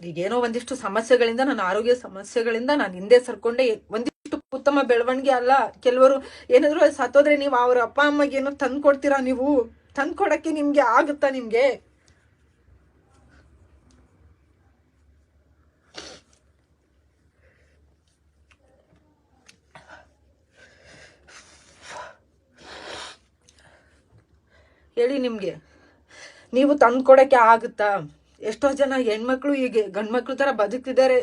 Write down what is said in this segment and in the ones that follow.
ಈಗೇನೋ ಒಂದಿಷ್ಟು ಸಮಸ್ಯೆಗಳಿಂದ, ನನ್ನ ಆರೋಗ್ಯ ಸಮಸ್ಯೆಗಳಿಂದ ನಾನು ಹಿಂದೆ ಸರ್ಕೊಂಡೆ, ಒಂದಿಷ್ಟು ಉತ್ತಮ ಬೆಳವಣಿಗೆ ಅಲ್ಲ. ಕೆಲವರು ಏನಾದ್ರು ಸತ್ತೋದ್ರೆ ನೀವು ಅವ್ರ ಅಪ್ಪ ಅಮ್ಮಗೆ ಏನೋ ತಂದು ಕೊಡ್ತೀರಾ ನೀವು? ತಂದ್ಕೊಡಕ್ಕೆ ನಿಮ್ಗೆ ಆಗುತ್ತಾ ನಿಮ್ಗೆ? ಹೇಳಿ ನಿಮ್ಗೆ. ನೀವು ತಂದ್ಕೊಡಕ್ಕೆ ಆಗುತ್ತಾ? ಎಷ್ಟೋ ಜನ ಹೆಣ್ಮಕ್ಳು ಈಗ ಗಂಡ್ಮಕ್ಳು ತರ ಬದುಕ್ತಿದ್ದಾರೆ.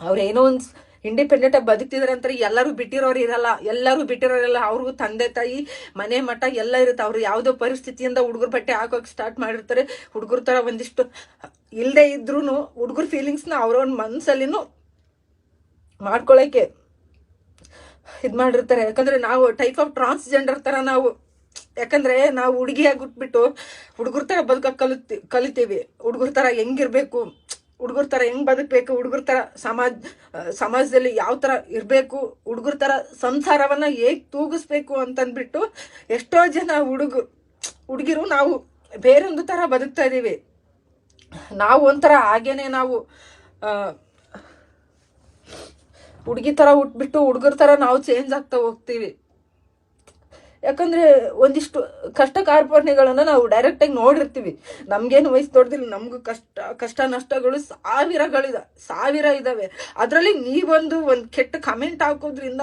ಅವ್ರೇನೋ ಒಂದು ಇಂಡಿಪೆಂಡೆಂಟ್ ಆಗಿ ಬದುಕ್ತಿದಾರೆ ಅಂತಾರೆ. ಎಲ್ಲರೂ ಬಿಟ್ಟಿರೋರು ಇರಲ್ಲ. ಎಲ್ಲರೂ ಬಿಟ್ಟಿರೋರಲ್ಲ ಅವ್ರಿಗೂ ತಂದೆ, ತಾಯಿ, ಮನೆ ಮಠ ಎಲ್ಲ ಇರುತ್ತೆ. ಅವ್ರು ಯಾವುದೋ ಪರಿಸ್ಥಿತಿಯಿಂದ ಹುಡುಗರು ಬಟ್ಟೆ ಹಾಕೋಕೆ ಸ್ಟಾರ್ಟ್ ಮಾಡಿರ್ತಾರೆ. ಹುಡುಗರ ತರ ಒಂದಿಷ್ಟು ಇಲ್ಲದೆ ಇದ್ರೂ ಹುಡುಗರ ಫೀಲಿಂಗ್ಸ್ನ ಅವ್ರವ್ರ ಮನಸ್ಸಲ್ಲಿನೂ ಮಾಡ್ಕೊಳಕ್ಕೆ ಇದು ಮಾಡಿರ್ತಾರೆ. ಯಾಕಂದ್ರೆ ನಾವು ಟೈಪ್ ಆಫ್ ಟ್ರಾನ್ಸ್ಜೆಂಡರ್ ತರ ನಾವು ಯಾಕಂದ್ರೆ ನಾವು ಹುಡುಗಿಯಾಗಿ ಹುಟ್ಬಿಟ್ಟು ಹುಡುಗರ ತರ ಬದುಕ ಕಲಿತಿ, ಕಲಿತೀವಿ. ಹುಡುಗರ ತರ ಹೆಂಗಿರ್ಬೇಕು, ಹುಡುಗರ ತರ ಹೆಂಗ್ ಬದುಕಬೇಕು, ಹುಡುಗರ ತರ ಸಮಾಜ, ಸಮಾಜದಲ್ಲಿ ಯಾವ ತರ ಇರ್ಬೇಕು, ಹುಡುಗರ ತರ ಸಂಸಾರವನ್ನ ಹೇಗ್ ತೂಗಿಸ್ಬೇಕು ಅಂತಂದ್ಬಿಟ್ಟು ಎಷ್ಟೋ ಜನ ಹುಡುಗ, ಹುಡುಗಿರು ನಾವು ಬೇರೊಂದು ತರ ಬದುಕ್ತಾ ಇದ್ದೀವಿ ನಾವು ಒಂಥರ ಹಾಗೇನೆ ನಾವು ಹುಡುಗಿ ತರ ಹುಟ್ಬಿಟ್ಟು ಹುಡುಗರ ತರ ನಾವು ಚೇಂಜ್ ಆಗ್ತಾ ಹೋಗ್ತೀವಿ. ಯಾಕಂದ್ರೆ ಒಂದಿಷ್ಟು ಕಷ್ಟ ಕಾರ್ಪಣ್ಯಗಳನ್ನ ನಾವು ಡೈರೆಕ್ಟ್ ಆಗಿ ನೋಡಿರ್ತೀವಿ. ನಮ್ಗೇನು ವಯಸ್ಸು ದೊಡ್ಡದಿಲ್ಲ, ನಮ್ಗೂ ಕಷ್ಟ ಕಷ್ಟ ನಷ್ಟಗಳು ಸಾವಿರಗಳಿದ, ಸಾವಿರ ಇದಾವೆ. ಅದರಲ್ಲಿ ನೀವೊಂದು ಒಂದು ಕೆಟ್ಟ ಕಮೆಂಟ್ ಹಾಕೋದ್ರಿಂದ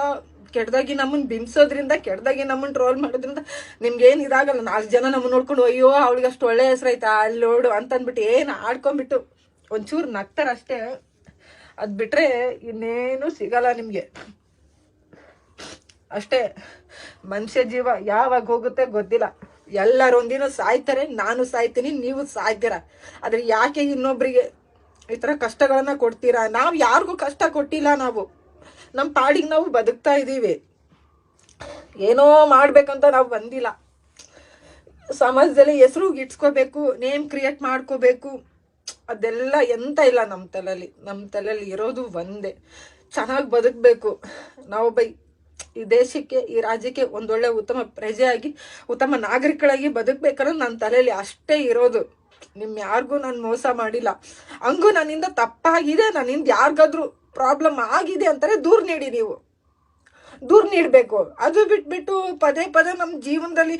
ಕೆಟ್ಟದಾಗಿ ನಮ್ಮನ್ನ ಬಿಂಬಿಸೋದ್ರಿಂದ ಕೆಟ್ಟದಾಗಿ ನಮ್ಮನ್ನ ಟ್ರೋಲ್ ಮಾಡೋದ್ರಿಂದ ನಿಮ್ಗೆ ಏನ್ ಇದಾಗಲ್ಲ. ನಾಲ್ಕು ಜನ ನಮ್ಮನ್ನ ನೋಡ್ಕೊಂಡು, ಅಯ್ಯೋ, ಅವಳಿಗೆ ಅಷ್ಟು ಒಳ್ಳೆ ಹೆಸರೈತಾ ಅಲ್ಲಿ ನೋಡು ಅಂತ ಅಂದ್ಬಿಟ್ಟು ಏನು ಆಡ್ಕೊಂಡ್ಬಿಟ್ಟು ಒಂಚೂರು ನಗ್ತಾರೆ ಅಷ್ಟೇ ಅದು ಬಿಟ್ಟರೆ ಇನ್ನೇನು ಸಿಗಲ್ಲ ನಿಮಗೆ. ಅಷ್ಟೇ. ಮನುಷ್ಯ ಜೀವ ಯಾವಾಗ ಹೋಗುತ್ತೆ ಗೊತ್ತಿಲ್ಲ. ಎಲ್ಲರೂ ಒಂದಿನ ಸಾಯ್ತಾರೆ, ನಾನು ಸಾಯ್ತೀನಿ, ನೀವು ಸಾಯ್ತೀರ. ಆದ್ರೆ ಯಾಕೆ ಇನ್ನೊಬ್ರಿಗೆ ಈ ತರ ಕಷ್ಟಗಳನ್ನ ಕೊಡ್ತೀರಾ? ನಾವು ಯಾರಿಗೂ ಕಷ್ಟ ಕೊಟ್ಟಿಲ್ಲ ನಾವು. ನಮ್ಮ ಪಾಡಿಗೆ ನಾವು ಬದುಕ್ತಾ ಇದ್ದೀವಿ. ಏನೋ ಮಾಡ್ಬೇಕಂತ ನಾವು ಬಂದಿಲ್ಲ. ಸಮಾಜದಲ್ಲಿ ಹೆಸರು ಇಟ್ಸ್ಕೋಬೇಕು, ನೇಮ್ ಕ್ರಿಯೇಟ್ ಮಾಡ್ಕೋಬೇಕು. ಅದೆಲ್ಲ ಎಂತ ಇಲ್ಲ ನಮ್ಮ ತಲೆಯಲ್ಲಿ ನಮ್ಮ ತಲೆಯಲ್ಲಿ ಇರೋದು ಒಂದೇ. ಚೆನ್ನಾಗಿ ಬದುಕಬೇಕು. ನಾವೊಬ್ಬ ಈ ದೇಶಕ್ಕೆ, ಈ ರಾಜ್ಯಕ್ಕೆ ಒಂದೊಳ್ಳೆ ಉತ್ತಮ ಪ್ರಜೆಯಾಗಿ, ಉತ್ತಮ ನಾಗರಿಕಳಾಗಿ ಬದುಕಬೇಕನ್ನೋದು ನನ್ನ ತಲೆಯಲ್ಲಿ ಅಷ್ಟೇ ಇರೋದು. ನಿಮ್ ಯಾರಿಗೂ ನಾನು ಮೋಸ ಮಾಡಿಲ್ಲ. ಹಂಗೂ ನನ್ನಿಂದ ತಪ್ಪಾಗಿದೆ, ನನ್ನಿಂದ ಯಾರಿಗಾದ್ರೂ ಪ್ರಾಬ್ಲಮ್ ಆಗಿದೆ ಅಂತಾರೆ, ದೂರ ನೀಡಿ ನೀವು. ದೂರ ನೀಡಬೇಕು. ಅದು ಬಿಟ್ಬಿಟ್ಟು ಪದೇ ಪದೇ ನಮ್ಮ ಜೀವನದಲ್ಲಿ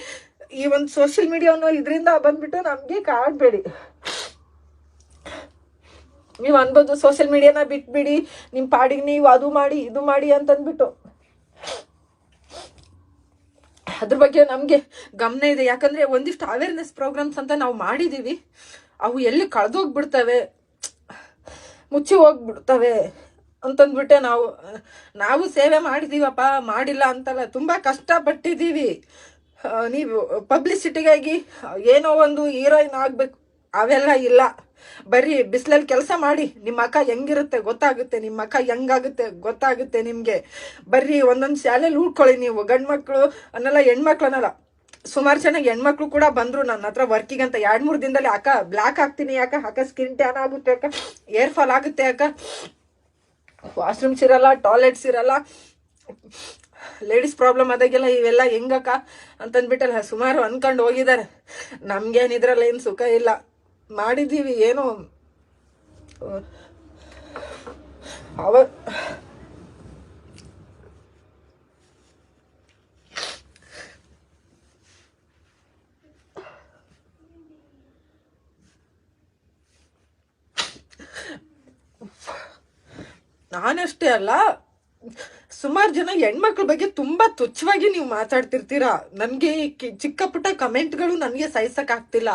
ಈ ಒಂದು ಸೋಷಿಯಲ್ ಮೀಡಿಯಾ ಅನ್ನೋ ಇದರಿಂದ ಬಂದ್ಬಿಟ್ಟು ನಮಗೆ ಕಾಡ್ಬೇಡಿ ನೀವು ಅನ್ಬೋದು ಸೋಷಿಯಲ್ ಮೀಡಿಯಾನ ಬಿಟ್ಬಿಡಿ ನಿಮ್ಮ ಪಾಡಿಗೆ ನೀವು ಅದು ಮಾಡಿ, ಇದು ಮಾಡಿ ಅಂತಂದ್ಬಿಟ್ಟು. ಅದ್ರ ಬಗ್ಗೆ ನಮಗೆ ಗಮನ ಇದೆ. ಯಾಕಂದ್ರೆ ಒಂದಿಷ್ಟು ಅವೇರ್ನೆಸ್ ಪ್ರೋಗ್ರಾಮ್ಸ್ ಅಂತ ನಾವು ಮಾಡಿದೀವಿ. ಅವು ಎಲ್ಲಿ ಕಳೆದೋಗ್ಬಿಡ್ತವೆ? ಮುಚ್ಚಿ ಹೋಗ್ಬಿಡ್ತವೆ ಅಂತಂದ್ಬಿಟ್ಟೆ ನಾವು ನಾವು ಸೇವೆ ಮಾಡಿದೀವಪ್ಪ, ಮಾಡಿಲ್ಲ ಅಂತಲ್ಲ, ತುಂಬಾ ಕಷ್ಟಪಟ್ಟಿದ್ದೀವಿ ನೀವು ಪಬ್ಲಿಸಿಟಿಗಾಗಿ ಏನೋ ಒಂದು ಹೀರೋಯಿನ್ ಆಗಬೇಕು. ಅವೆಲ್ಲ ಇಲ್ಲ. ಬರೀ ಬಿಸಿಲಲ್ಲಿ ಕೆಲಸ ಮಾಡಿ, ನಿಮ್ಮ ಅಕ್ಕ ಹೆಂಗಿರುತ್ತೆ, ಗೊತ್ತಾಗುತ್ತೆ, ನಿಮ್ಮ ಅಕ್ಕ ಹೆಂಗಾಗುತ್ತೆ, ಗೊತ್ತಾಗುತ್ತೆ ನಿಮಗೆ. ಬರ್ರಿ ಒಂದೊಂದು ಶಾಲೆಯಲ್ಲಿ ಉಳ್ಕೊಳ್ಳಿ ನೀವು, ಗಂಡು ಮಕ್ಕಳು ಅನ್ನಲ್ಲ, ಹೆಣ್ಮಕ್ಳು ಅನ್ನಲ್ಲ. ಸುಮಾರು ಜನ ಹೆಣ್ಮಕ್ಳು ಕೂಡ ಬಂದರು ನನ್ನ ಹತ್ರ ವರ್ಕಿಗೆ ಅಂತ. ಎರಡು ಮೂರು ದಿನದಲ್ಲಿ, ಅಕ್ಕ ಬ್ಲ್ಯಾಕ್ ಆಗ್ತೀನಿ ಯಾಕ ಅಕ್ಕ ಸ್ಕಿನ್ ಟ್ಯಾನ್ ಆಗುತ್ತೆ ಅಕ್ಕ, ಏರ್ ಫಾಲ್ ಆಗುತ್ತೆ ಅಕ್ಕ. ವಾಶ್ರೂಮ್ಸ್ ಇರಲ್ಲ, ಟಾಯ್ಲೆಟ್ಸ್ ಇರಲ್ಲ, ಲೇಡೀಸ್ ಪ್ರಾಬ್ಲಮ್ ಆದಾಗೆಲ್ಲ ಇವೆಲ್ಲ ಹೆಂಗಕ್ಕ? ಅಂತಂದ್ಬಿಟ್ಟಲ್ಲ, ಸುಮಾರು ಅನ್ಕೊಂಡು ಹೋಗಿದ್ದಾರೆ. ನಮ್ಗೇನಿದ್ರಲ್ಲ, ಏನು ಸುಖ ಇಲ್ಲ. ಮಾಡಿದ್ದೀವಿ, ಏನೋ? ಅವ ನಾನಷ್ಟೇ ಅಲ್ಲ, ಸುಮಾರು ಜನ ಹೆಣ್ಮಕ್ಳ ಬಗ್ಗೆ ತುಂಬಾ ತುಚ್ಛವಾಗಿ ನೀವು ಮಾತಾಡ್ತಿರ್ತೀರಾ? ನನ್ಗೆ ಚಿಕ್ಕ ಪುಟ್ಟ ಕಮೆಂಟ್ಗಳು ನನಗೆ ಸಹಿಸಕ್ ಆಗ್ತಿಲ್ಲ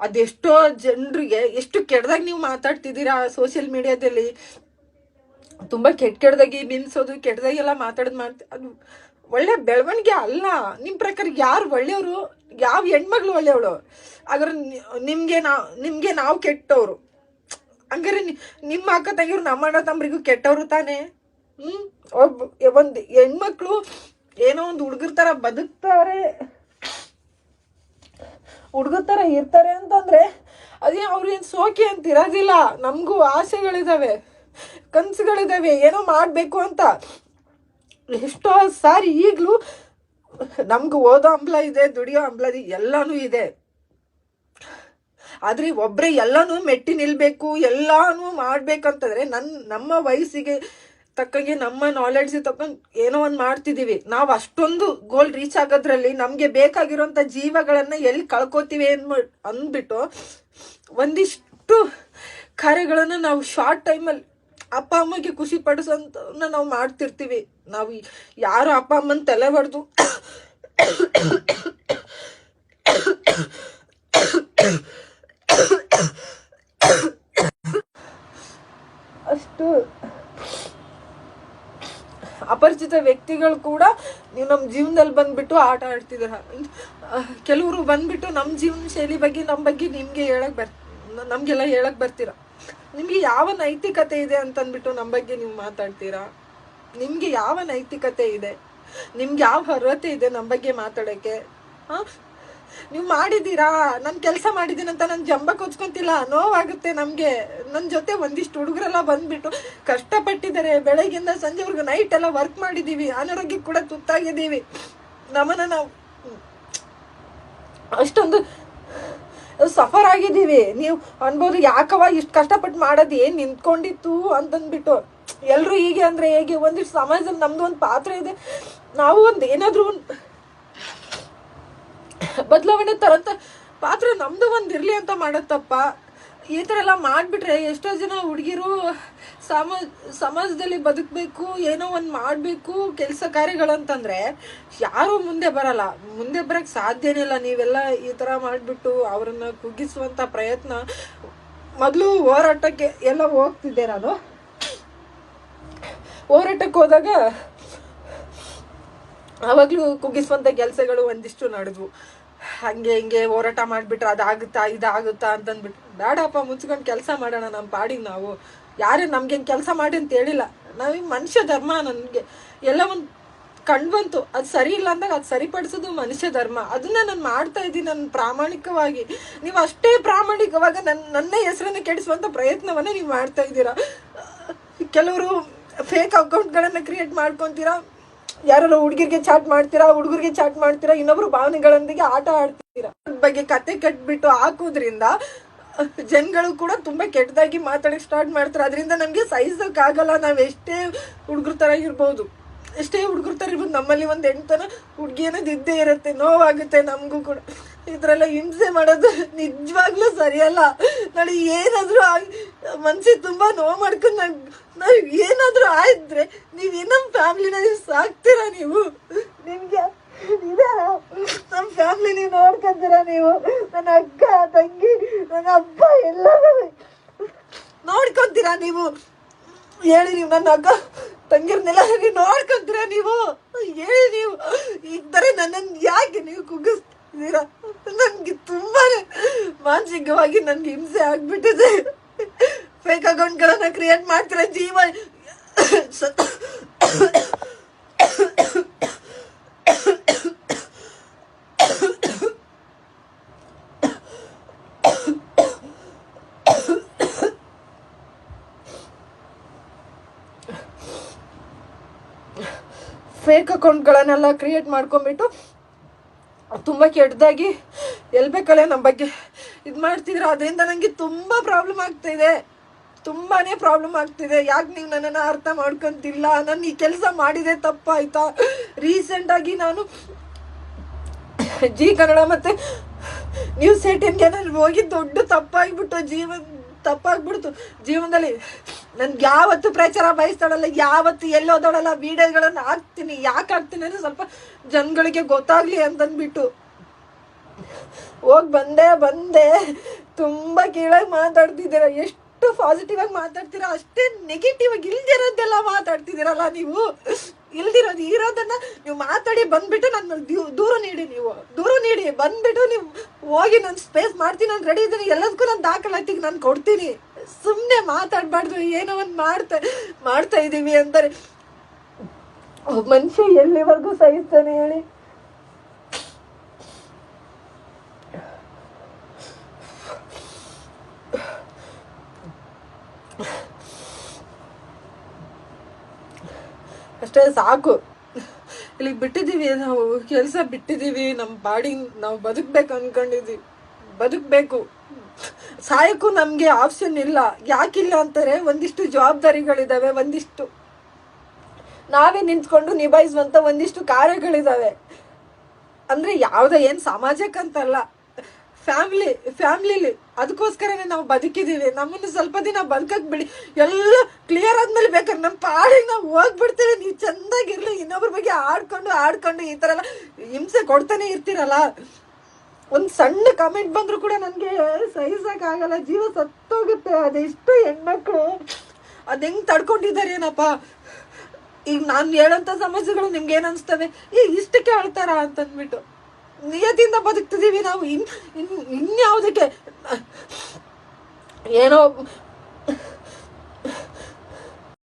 ಅದೆಷ್ಟೋ ಜನರಿಗೆ ಎಷ್ಟು ಕೆಡ್ದಾಗ ನೀವು ಮಾತಾಡ್ತಿದ್ದೀರಾ ಸೋಷಿಯಲ್ ಮೀಡಿಯಾದಲ್ಲಿ ತುಂಬಾ ಕೆಟ್ಟ ಕೆಟ್ಟದಾಗಿ ಬಿನ್ಸೋದು ಕೆಟ್ಟದಾಗೆಲ್ಲ ಮಾತಾಡೋದು ಮಾಡ್ತಿ ಅದು ಒಳ್ಳೆ ಬೆಳವಣಿಗೆ ಅಲ್ಲ. ನಿಮ್ಮ ಪ್ರಕಾರ ಯಾರು ಒಳ್ಳೆಯವರು? ಯಾವ ಹೆಣ್ಮಗಳು ಒಳ್ಳೆಯವಳು? ಆದ್ರೆ ನಿಮಗೆ ನಾವು ನಿಮಗೆ ನಾವು ಕೆಟ್ಟವರು. ಹಂಗಾರೆ ನಿಮ್ಮ ಅಕ್ಕ ತಂಗಿರು ನಮ್ಮ ಅಣ್ಣ ತಮ್ಮರಿಗೂ ಕೆಟ್ಟವರು ತಾನೇ? ಹ್ಮ್? ಒಬ್ಬ ಒಂದು ಹೆಣ್ಮಕ್ಳು ಏನೋ ಒಂದು ಹುಡುಗರ ತರ ಬದುಕ್ತಾರೆ. ಹುಡುಗರ ಥರ ಇರ್ತಾರೆ ಅಂತಂದ್ರೆ, ಅದೇ ಅವ್ರೇನು ಸೋಕೆ ಅಂತ ಇರೋದಿಲ್ಲ. ನಮಗೂ ಆಸೆಗಳಿದ್ದಾವೆ ಕನ್ಸುಗಳಿದಾವೆ, ಏನೋ ಮಾಡಬೇಕು ಅಂತ. ಎಷ್ಟೋ ಸಾರಿ ಈಗಲೂ ನಮ್ಗೆ ಓದೋ ಹಂಬಲ ಇದೆ, ದುಡಿಯೋ ಹಂಬಲ ಇದೆ, ಎಲ್ಲಾನು ಇದೆ. ಆದ್ರೆ ಒಬ್ಬರೇ ಎಲ್ಲನೂ ಮೆಟ್ಟಿ ನಿಲ್ಲಬೇಕು ಎಲ್ಲನೂ ಮಾಡಬೇಕಂತಂದರೆ ನನ್ನ ನಮ್ಮ ವಯಸ್ಸಿಗೆ ತಕ್ಕಂಗೆ ನಮ್ಮ ನಾಲೆಡ್ಜ್ ತಕೊಂಡು ಏನೋ ಒಂದು ಮಾಡ್ತಿದ್ದೀವಿ ನಾವು ಅಷ್ಟೊಂದು ಗೋಲ್ ರೀಚ್ ಆಗೋದ್ರಲ್ಲಿ ನಮಗೆ ಬೇಕಾಗಿರುವಂಥ ಜೀವಗಳನ್ನ ಎಲ್ಲಿ ಕಳ್ಕೊತೀವಿ ಅನ್ಮ ಅಂದ್ಬಿಟ್ಟು ಒಂದಿಷ್ಟು ಕಾರ್ಯಗಳನ್ನು ನಾವು ಶಾರ್ಟ್ ಟೈಮಲ್ಲಿ ಅಪ್ಪ ಅಮ್ಮಗೆ ಖುಷಿ ಪಡಿಸೋಂಥವನ್ನ ನಾವು ಮಾಡ್ತಿರ್ತೀವಿ. ನಾವು ಯಾರು ಅಪ್ಪ ಅಮ್ಮನ ತಲೆ ಹೊಡೆದು ಅಷ್ಟು ಅಪರಿಚಿತ ವ್ಯಕ್ತಿಗಳು ಕೂಡ ನೀವು ನಮ್ಮ ಜೀವನದಲ್ಲಿ ಬಂದ್ಬಿಟ್ಟು ಆಟ ಆಡ್ತಿದ್ದೀರ ಕೆಲವರು ಬಂದ್ಬಿಟ್ಟು ನಮ್ಮ ಜೀವನ ಶೈಲಿ ಬಗ್ಗೆ ನಮ್ಮ ಬಗ್ಗೆ ನಿಮಗೆ ಹೇಳಕ್ ಬರ್, ನಮಗೆಲ್ಲ ಹೇಳಕ್ ಬರ್ತೀರ? ನಿಮಗೆ ಯಾವ ನೈತಿಕತೆ ಇದೆ ಅಂತಂದ್ಬಿಟ್ಟು ನಮ್ಮ ಬಗ್ಗೆ ನೀವು ಮಾತಾಡ್ತೀರಾ? ನಿಮಗೆ ಯಾವ ನೈತಿಕತೆ ಇದೆ? ನಿಮ್ಗೆ ಯಾವ ಅರ್ಹತೆ ಇದೆ ನಮ್ಮ ಬಗ್ಗೆ ಮಾತಾಡೋಕ್ಕೆ? ಹಾಂ? ನೀವು ಮಾಡಿದ್ದೀರಾ? ನಾನು ಕೆಲಸ ಮಾಡಿದ್ದೀನಂತ ನಾನು ಜಂಬ ಕೊಚ್ಕೊಂತಿಲ್ಲ ನೋವಾಗುತ್ತೆ ನಮಗೆ. ನನ್ನ ಜೊತೆ ಒಂದಿಷ್ಟು ಹುಡುಗರೆಲ್ಲ ಬಂದ್ಬಿಟ್ಟು ಕಷ್ಟಪಟ್ಟಿದ್ದಾರೆ. ಬೆಳಗ್ಗಿಂದ ಸಂಜೆವರೆಗೂ ನೈಟ್ ಎಲ್ಲ ವರ್ಕ್ ಮಾಡಿದ್ದೀವಿ ಅನಾರೋಗ್ಯಕ್ಕೆ ಕೂಡ ತುತ್ತಾಗಿದ್ದೀವಿ. ನಮ್ಮನ್ನ ನಾವು ಅಷ್ಟೊಂದು ಸಫರ್ ಆಗಿದ್ದೀವಿ. ನೀವು ಅನ್ಬೋದು ಯಾಕವ ಇಷ್ಟು ಕಷ್ಟಪಟ್ಟು ಮಾಡೋದು ಏನು ನಿಂತ್ಕೊಂಡಿತ್ತು ಅಂತಂದ್ಬಿಟ್ಟು. ಎಲ್ಲರೂ ಹೀಗೆ ಅಂದರೆ ಹೇಗೆ? ಒಂದಿಷ್ಟು ಸಮಾಜದಲ್ಲಿ ನಮ್ದು ಒಂದು ಪಾತ್ರ ಇದೆ. ನಾವು ಒಂದು ಏನಾದರೂ ಒಂದು ಬದಲಾವಣೆ ತರಂತ ಪಾತ್ರ ನಮ್ದು ಒಂದು ಅಂತ ಮಾಡತ್ತಪ್ಪ. ಈ ಥರ ಎಲ್ಲ ಮಾಡಿಬಿಟ್ರೆ ಎಷ್ಟೋ ಜನ ಹುಡುಗಿರು ಸಮ, ಸಮಾಜದಲ್ಲಿ ಬದುಕಬೇಕು, ಏನೋ ಒಂದು ಮಾಡಬೇಕು, ಕೆಲಸ ಕಾರ್ಯಗಳಂತಂದ್ರೆ ಯಾರೂ ಮುಂದೆ ಬರಲ್ಲ. ಮುಂದೆ ಬರೋಕ್ಕೆ ಸಾಧ್ಯನೇ ಇಲ್ಲ. ನೀವೆಲ್ಲ ಈ ಥರ ಮಾಡಿಬಿಟ್ಟು ಅವರನ್ನು ಕುಗ್ಗಿಸುವಂಥ ಪ್ರಯತ್ನ ಮೊದಲು ಹೋರಾಟಕ್ಕೆ ಎಲ್ಲ ಹೋಗ್ತಿದ್ದೆ ನಾನು. ಹೋರಾಟಕ್ಕೆ ಹೋದಾಗ ಆವಾಗಲೂ ಕುಗ್ಗಿಸುವಂಥ ಕೆಲಸಗಳು ಒಂದಿಷ್ಟು ನಡೆದ್ವು. ಹಂಗೆ ಹಿಂಗೆ ಹೋರಾಟ ಮಾಡಿಬಿಟ್ರೆ ಅದಾಗುತ್ತಾ, ಇದಾಗುತ್ತಾ ಅಂತಂದ್ಬಿಟ್ಟು ಬೇಡಪ್ಪ, ಮುಚ್ಕೊಂಡು ಕೆಲಸ ಮಾಡೋಣ ನಮ್ಮ ಪಾಡಿಗೆ ನಾವು. ಯಾರೇ ನಮ್ಗೆ ಕೆಲಸ ಮಾಡಿ ಅಂತ ಹೇಳಿಲ್ಲ. ನಾವು ಮನುಷ್ಯ ಧರ್ಮ ನನಗೆ. ಎಲ್ಲ ಒಂದು ಕಂಡು ಬಂತು. ಅದು ಸರಿ ಇಲ್ಲ ಅಂದಾಗ ಅದು ಸರಿಪಡಿಸೋದು ಮನುಷ್ಯ ಧರ್ಮ. ಅದನ್ನ ನಾನು ಮಾಡ್ತಾ ಇದ್ದೀನಿ ನನ್ನ ಪ್ರಾಮಾಣಿಕವಾಗಿ. ನೀವು ಅಷ್ಟೇ ಪ್ರಾಮಾಣಿಕವಾಗಿ ನನ್ನ ನನ್ನ ಹೆಸರನ್ನು ಕೆಡಿಸುವಂಥ ಪ್ರಯತ್ನವನ್ನು ನೀವು ಮಾಡ್ತಾ ಇದ್ದೀರಾ. ಕೆಲವರು ಫೇಕ್ ಅಕೌಂಟ್ಗಳನ್ನು ಕ್ರಿಯೇಟ್ ಮಾಡ್ಕೊತೀರಾ? ಯಾರು ಹುಡುಗಿರ್ಗೆ ಚಾಟ್ ಮಾಡ್ತೀರಾ, ಹುಡುಗರಿಗೆ ಚಾಟ್ ಮಾಡ್ತೀರಾ, ಇನ್ನೊಬ್ರು ಭಾವನೆಗಳೊಂದಿಗೆ ಆಟ ಆಡ್ತೀರಾ? ಬಗ್ಗೆ ಕತೆ ಕಟ್ಬಿಟ್ಟು ಹಾಕೋದ್ರಿಂದ, ಜನಗಳು ಕೂಡ ತುಂಬಾ ಕೆಟ್ಟದಾಗಿ ಮಾತಾಡಕ್ ಸ್ಟಾರ್ಟ್ ಮಾಡ್ತಾರೆ. ಅದರಿಂದ ನಮಗೆ ಸಹಿಸೋಕ್ಕಾಗಲ್ಲ ನಾವ್ ಎಷ್ಟೇ ಹುಡುಗರ ತರ ಇರ್ಬೋದು. ಎಷ್ಟೇ ಹುಡುಗರ್ತಾರೆ ನಮ್ಮಲ್ಲಿ ಒಂದು ಹೆಣ್ತನ ಹುಡುಗಿ ಅನ್ನೋದು ಇದ್ದೇ ಇರುತ್ತೆ, ನೋವಾಗುತ್ತೆ ನಮಗೂ ಕೂಡ. ಇದ್ರೆಲ್ಲ ಹಿಂಸೆ ಮಾಡೋದು ನಿಜವಾಗ್ಲೂ ಸರಿಯಲ್ಲ. ನಾನು ಏನಾದರೂ ಮನ್ಸಿಗೆ ತುಂಬಾ ನೋವು ಮಾಡ್ಕೊಂಡು ನಾನು ನಾವು ಏನಾದರೂ ಆಯ್ದ್ರೆ ನೀವು ಇನ್ನೊಂದು ಫ್ಯಾಮ್ಲಿನ ನೀವು ಸಾಕ್ತೀರಾ ನೀವು? ನಿಮಗೆ ನಮ್ಮ ಫ್ಯಾಮ್ಲಿ ನೀವು ನೋಡ್ಕೊಂತೀರಾ ನೀವು? ನನ್ನ ಅಕ್ಕ, ತಂಗಿ, ನನ್ನ ಅಪ್ಪ ಎಲ್ಲರೂ ನೋಡ್ಕೊಂತೀರಾ ನೀವು? ಹೇಳಿ ನೀವು ನನ್ನ ಅಕ್ಕ ತಂಗಿರ್ನೆಲ್ಲ ಹೇಗೆ ನೋಡ್ಕೊಂತೀರ ನೀವು? ಹೇಳಿ ನೀವು. ಇದ್ದರೆ ನನ್ನನ್ನು ಯಾಕೆ ನೀವು ಕುಗ್ಗಿಸ್ತೀರಾ ನನಗೆ ತುಂಬಾ ಮಾನಸಿಕವಾಗಿ ನನಗೆ ಹಿಂಸೆ ಆಗ್ಬಿಟ್ಟಿದೆ. ಫೇಕ್ ಅಕೌಂಟ್ಗಳನ್ನ ಕ್ರಿಯೇಟ್ ಮಾಡ್ತೀರ ಜೀವ ಫೇಕ್ ಅಕೌಂಟ್ಗಳನ್ನೆಲ್ಲ ಕ್ರಿಯೇಟ್ ಮಾಡ್ಕೊಂಡ್ಬಿಟ್ಟು ತುಂಬ ಕೆಟ್ಟದಾಗಿ ಎಲ್ಲಿ ಬೇಕಲ್ಲ ನಮ್ಮ ಬಗ್ಗೆ. ಇದು ಮಾಡ್ತಿದ್ರು ಅದರಿಂದ ನನಗೆ ತುಂಬ ಪ್ರಾಬ್ಲಮ್ ಆಗ್ತಿದೆ. ತುಂಬಾ ಪ್ರಾಬ್ಲಮ್ ಆಗ್ತಿದೆ. ಯಾಕೆ ನೀವು ನನ್ನನ್ನು ಅರ್ಥ ಮಾಡ್ಕೊಂತಿಲ್ಲ? ನಾನು ಈ ಕೆಲಸ ಮಾಡಿದೆ ತಪ್ಪಾಯ್ತಾ? ರೀಸೆಂಟಾಗಿ ನಾನು ಜಿ ಕನ್ನಡ ಮತ್ತು ನ್ಯೂಸ್ ಏಟೀನ್ಗೆ ನಾನು ಹೋಗಿ ದೊಡ್ಡ ತಪ್ಪಾಗಿಬಿಟ್ಟು ಜೀವನ ತಪ್ಪಾಗ್ಬಿಡ್ತು. ಜೀವನದಲ್ಲಿ ನನ್ಗೆ ಯಾವತ್ತು ಪ್ರಚಾರ ಬಯಸ್ತಾಳಲ್ಲ, ಯಾವತ್ತು ಎಲ್ಲೋದೋಳಲ್ಲ ವೀಡಿಯೋಗಳನ್ನು ಹಾಕ್ತೀನಿ, ಯಾಕೆ ಹಾಕ್ತೀನಿ ಅಂದ್ರೆ ಸ್ವಲ್ಪ ಜನಗಳಿಗೆ ಗೊತ್ತಾಗ್ಲಿ ಅಂತಂದ್ಬಿಟ್ಟು. ಹೋಗಿ ಬಂದೆ ಬಂದೆ. ತುಂಬ ಕೀಳಾಗಿ ಮಾತಾಡ್ತಿದ್ದೀರ, ಎಷ್ಟು ಪಾಸಿಟಿವ್ ಆಗಿ ಮಾತಾಡ್ತೀರಾ, ಅಷ್ಟೇ ನೆಗೆಟಿವ್ ಆಗಿ ಇಲ್ದಿರೋದೆಲ್ಲ ಮಾತಾಡ್ತಿದ್ದೀರಲ್ಲ ನೀವು. ಇಲ್ದಿರೋದು, ಇರೋದನ್ನ ನೀವು ಮಾತಾಡಿ ಬಂದ್ಬಿಟ್ಟು ನನ್ನ ದೂರ ನೀಡಿ ನೀವು. ದೂರ ನೀಡಿ, ಬಂದ್ಬಿಟ್ಟು ನೀವು ಹೋಗಿ ನಾನು ಸ್ಪೇಸ್ ಮಾಡ್ತೀನಿ, ನಾನು ರೆಡಿ ಇದ್ದೀನಿ, ಎಲ್ಲದಕ್ಕೂ ನಾನು ದಾಖಲಾತಿಗೆ ನಾನು ಕೊಡ್ತೀನಿ. ಸುಮ್ಮನೆ ಮಾತಾಡಬಾರ್ದು, ಏನೋ ಒಂದು ಮಾಡ್ತಾ ಮಾಡ್ತಾ ಇದ್ದೀವಿ ಅಂತಾರೆ ಒಬ್ಬ ಮನುಷ್ಯ ಎಲ್ಲಿವರೆಗೂ ಸಹಿಸ್ತಾನೆ ಹೇಳಿ. ಅಷ್ಟೇ ಸಾಕು. ಇಲ್ಲಿ ಬಿಟ್ಟಿದ್ದೀವಿ, ನಾವು ಕೆಲಸ ಬಿಟ್ಟಿದ್ದೀವಿ ನಮ್ಮ ಬಾಡಿ, ನಾವು ಬದುಕಬೇಕು ಅನ್ಕೊಂಡಿದ್ವಿ ಬದುಕಬೇಕು. ಸಾಯಕ್ಕೂ ನಮಗೆ ಆಪ್ಷನ್ ಇಲ್ಲ. ಯಾಕಿಲ್ಲ ಅಂತಾರೆ, ಒಂದಿಷ್ಟು ಜವಾಬ್ದಾರಿಗಳಿದ್ದಾವೆ ಒಂದಿಷ್ಟು. ನಾವೇ ನಿಂತ್ಕೊಂಡು ನಿಭಾಯಿಸುವಂಥ ಒಂದಿಷ್ಟು ಕಾರ್ಯಗಳಿದಾವೆ. ಅಂದ್ರೆ ಯಾವುದೇ ಏನು ಸಮಾಜಕ್ಕಂತಲ್ಲ ಫ್ಯಾಮಿಲಿ ಫ್ಯಾಮಿಲಿಲಿ ಅದಕ್ಕೋಸ್ಕರನೇ ನಾವು ಬದುಕಿದ್ದೀವಿ. ನಮ್ಮನ್ನು ಸ್ವಲ್ಪ ದಿನ ಬದುಕಕ್ ಬಿಡಿ. ಎಲ್ಲ ಕ್ಲಿಯರ್ ಆದ್ಮೇಲೆ ಬೇಕಾದ್ರೆ ನಮ್ಮ ಪಾಡಿಗೆ ನಾವು ಹೋಗ್ಬಿಡ್ತೀವಿ. ನೀವು ಚೆಂದಾಗಿರ್ಲಿ, ಇನ್ನೊಬ್ರ ಬಗ್ಗೆ ಆಡ್ಕೊಂಡು ಆಡ್ಕೊಂಡು ಈ ಥರ ಎಲ್ಲ ಹಿಂಸೆ ಕೊಡ್ತಾನೆ ಇರ್ತೀರಲ್ಲ. ಒಂದು ಸಣ್ಣ ಕಮೆಂಟ್ ಬಂದರೂ ಕೂಡ ನನಗೆ ಸಹಿಸೋಕ್ಕಾಗಲ್ಲ. ಜೀವ ಸತ್ತೋಗುತ್ತೆ. ಅದೆಷ್ಟು ಹೆಣ್ಮಕ್ಳು. ಅದು ಹೆಂಗೆ ತಡ್ಕೊಂಡಿದ್ದಾರೆ ಏನಪ್ಪ? ಈಗ ನಾನು ಹೇಳೋಂಥ ಸಮಸ್ಯೆಗಳು ನಿಮ್ಗೆ ಏನು ಅನಿಸ್ತದೆ ಈ ಇಷ್ಟಕ್ಕೆ ಹೇಳ್ತಾರ ಅಂತಂದ್ಬಿಟ್ಟು ನಿಯತಿಯಿಂದ ಬದುಕ್ತಿದ್ದೀವಿ ನಾವು. ಇನ್ ಇನ್ ಇನ್ಯಾವುದಕ್ಕೆ? ಏನೋ